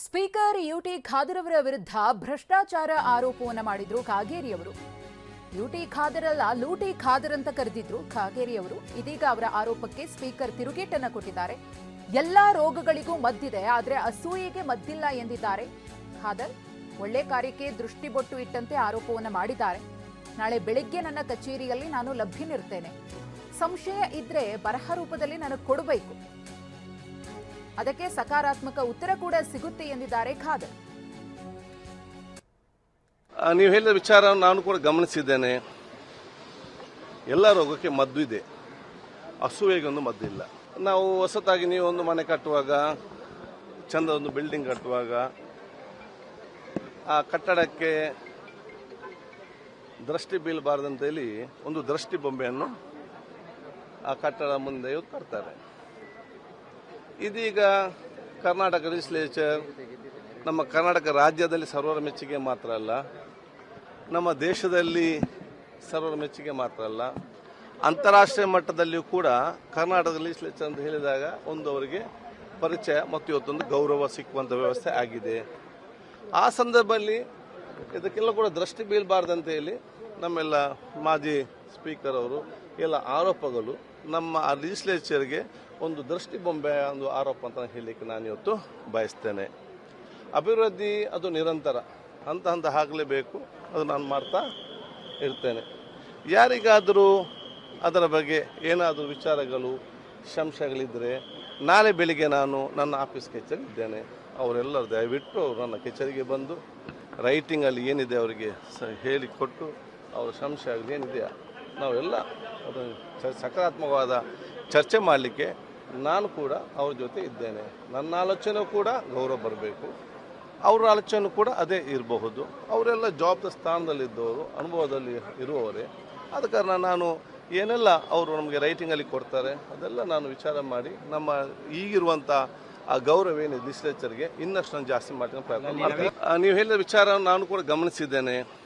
Speaker UT Khader ಅವರ ವಿರುದ್ಧ ಭ್ರಷ್ಟಾಚಾರ ಆರೋಪವನ್ನು ಮಾಡಿದ್ರು ಕಾಗೇರಿ ಅವರು. ಯುಟಿ ಖಾದರ್ ಅಲ್ಲ, ಲೂಟಿ ಖಾದರ್ ಅಂತ ಕರೆದಿದ್ರು ಕಾಗೇರಿ ಅವರು. ಇದೀಗ ಅವರ ಆರೋಪಕ್ಕೆ ಸ್ಪೀಕರ್ ತಿರುಗೇಟನ್ನು ಕೊಟ್ಟಿದ್ದಾರೆ. ಎಲ್ಲಾ ರೋಗಗಳಿಗೂ ಮದ್ದಿದೆ, ಆದರೆ ಅಸೂಯೆಗೆ ಮದ್ದಿಲ್ಲ ಎಂದಿದ್ದಾರೆ. ಖಾದರ್, ಒಳ್ಳೆ ಕಾರ್ಯಕ್ಕೆ ದೃಷ್ಟಿಬೊಟ್ಟು ಇಟ್ಟಂತೆ ಆರೋಪವನ್ನು ಮಾಡಿದ್ದಾರೆ. ನಾಳೆ ಬೆಳಿಗ್ಗೆ ನನ್ನ ಕಚೇರಿಯಲ್ಲಿ ನಾನು ಲಭ್ಯನಿರ್ತೇನೆ. ಸಂಶಯ ಇದ್ರೆ ಬರಹ ರೂಪದಲ್ಲಿ ನನಗೆ ಕೊಡಬೇಕು. ಅದಕ್ಕೆ ಸಕಾರಾತ್ಮಕ ಉತ್ತರ ಕೂಡ ಸಿಗುತ್ತೆ ಎಂದಿದ್ದಾರೆ ಖಾದರ್. ನೀವು ಹೇಳಿದ ವಿಚಾರ ನಾನು ಕೂಡ ಗಮನಿಸಿದ್ದೇನೆ. ಎಲ್ಲ ರೋಗಕ್ಕೆ ಮದ್ದು ಇದೆ. ಅಸುವೆಗೊಂದು ಮದ್ದು ಇಲ್ಲ. ನಾವು ಹೊಸತಾಗಿ ನೀವು ಒಂದು ಮನೆ ಕಟ್ಟುವಾಗ, ಚಂದ ಒಂದು ಬಿಲ್ಡಿಂಗ್ ಕಟ್ಟುವಾಗ, ಆ ಕಟ್ಟಡಕ್ಕೆ ದೃಷ್ಟಿ ಬೀಳಬಾರ್ದಂತೇಳಿ ಒಂದು ದೃಷ್ಟಿ ಬೊಂಬೆಯನ್ನು ಆ ಕಟ್ಟಡ ಮುಂದೆ ಕಟ್ತಾರೆ. ಇದೀಗ ಕರ್ನಾಟಕ ಲೆಜಿಸ್ಲೇಚರ್ ನಮ್ಮ ಕರ್ನಾಟಕ ರಾಜ್ಯದಲ್ಲಿ ಸರ್ವರ ಮೆಚ್ಚುಗೆ ಮಾತ್ರ ಅಲ್ಲ, ನಮ್ಮ ದೇಶದಲ್ಲಿ ಸರ್ವರ ಮೆಚ್ಚುಗೆ ಮಾತ್ರ ಅಲ್ಲ, ಅಂತಾರಾಷ್ಟ್ರೀಯ ಮಟ್ಟದಲ್ಲಿಯೂ ಕೂಡ ಕರ್ನಾಟಕ ಲೆಜಿಸ್ಲೇಚರ್ ಅಂತ ಹೇಳಿದಾಗ ಒಂದು ಅವರಿಗೆ ಪರಿಚಯ ಮತ್ತು ಇವತ್ತೊಂದು ಗೌರವ ಸಿಕ್ಕುವಂಥ ವ್ಯವಸ್ಥೆ ಆಗಿದೆ. ಆ ಸಂದರ್ಭದಲ್ಲಿ ಇದಕ್ಕೆಲ್ಲ ಕೂಡ ದೃಷ್ಟಿ ಬೀಳಬಾರ್ದಂತ ಹೇಳಿ ನಮ್ಮೆಲ್ಲ ಮಾಜಿ ಸ್ಪೀಕರ್ ಅವರು ಎಲ್ಲ ಆರೋಪಗಳು ನಮ್ಮ ಆ ಲೆಜಿಸ್ಲೇಚರ್ಗೆ ಒಂದು ದೃಷ್ಟಿ ಬೊಂಬೆ ಒಂದು ಆರೋಪ ಅಂತ ಹೇಳಲಿಕ್ಕೆ ನಾನು ಇವತ್ತು ಬಯಸ್ತೇನೆ. ಅಭಿವೃದ್ಧಿ ಅದು ನಿರಂತರ. ಹಂತ ಹಂತ ಆಗಲೇಬೇಕು. ಅದು ನಾನು ಮಾಡ್ತಾ ಇರ್ತೇನೆ. ಯಾರಿಗಾದರೂ ಅದರ ಬಗ್ಗೆ ಏನಾದರೂ ವಿಚಾರಗಳು ಶಂಶಗಳಿದ್ದರೆ ನಾಳೆ ಬೆಳಿಗ್ಗೆ ನಾನು ನನ್ನ ಆಫೀಸ್ ಕೆಚ್ಚರಿದ್ದೇನೆ ಅವರೆಲ್ಲರೂ ದಯವಿಟ್ಟು ಅವರು ನನ್ನ ಕೆಚ್ಚರಿಗೆ ಬಂದು ರೈಟಿಂಗಲ್ಲಿ ಏನಿದೆ ಅವರಿಗೆ ಸ ಹೇಳಿಕೊಟ್ಟು ಅವರ ಏನಿದೆಯಾ ನಾವೆಲ್ಲ ಅದು ಚ- ಸಕಾರಾತ್ಮಕವಾದ ಚರ್ಚೆ ಮಾಡಲಿಕ್ಕೆ ನಾನು ಕೂಡ ಅವ್ರ ಜೊತೆ ಇದ್ದೇನೆ. ನನ್ನ ಆಲೋಚನೆ ಕೂಡ ಗೌರವ ಬರಬೇಕು. ಅವರ ಆಲೋಚನೆ ಕೂಡ ಅದೇ ಇರಬಹುದು. ಅವರೆಲ್ಲ ಜವಾಬ್ದ ಸ್ಥಾನದಲ್ಲಿದ್ದವರು ಅನುಭವದಲ್ಲಿ ಇರುವವರೇ. ಆದ ಕಾರಣ ನಾನು ಏನೆಲ್ಲ ಅವರು ನಮಗೆ ರೈಟಿಂಗಲ್ಲಿ ಕೊಡ್ತಾರೆ ಅದೆಲ್ಲ ನಾನು ವಿಚಾರ ಮಾಡಿ ನಮ್ಮ ಈಗಿರುವಂಥ ಆ ಗೌರವ ಏನಿದೆ ಲಿಸ್ಲೇಚರ್ಗೆ ಇನ್ನಷ್ಟು ನಾನು ಜಾಸ್ತಿ ಮಾಡ್ತೀನಿ ಪ್ರಯತ್ನ ಮಾಡ್ತೀನಿ. ನೀವು ಹೇಳಿದ ವಿಚಾರ ನಾನು ಕೂಡ ಗಮನಿಸಿದ್ದೇನೆ.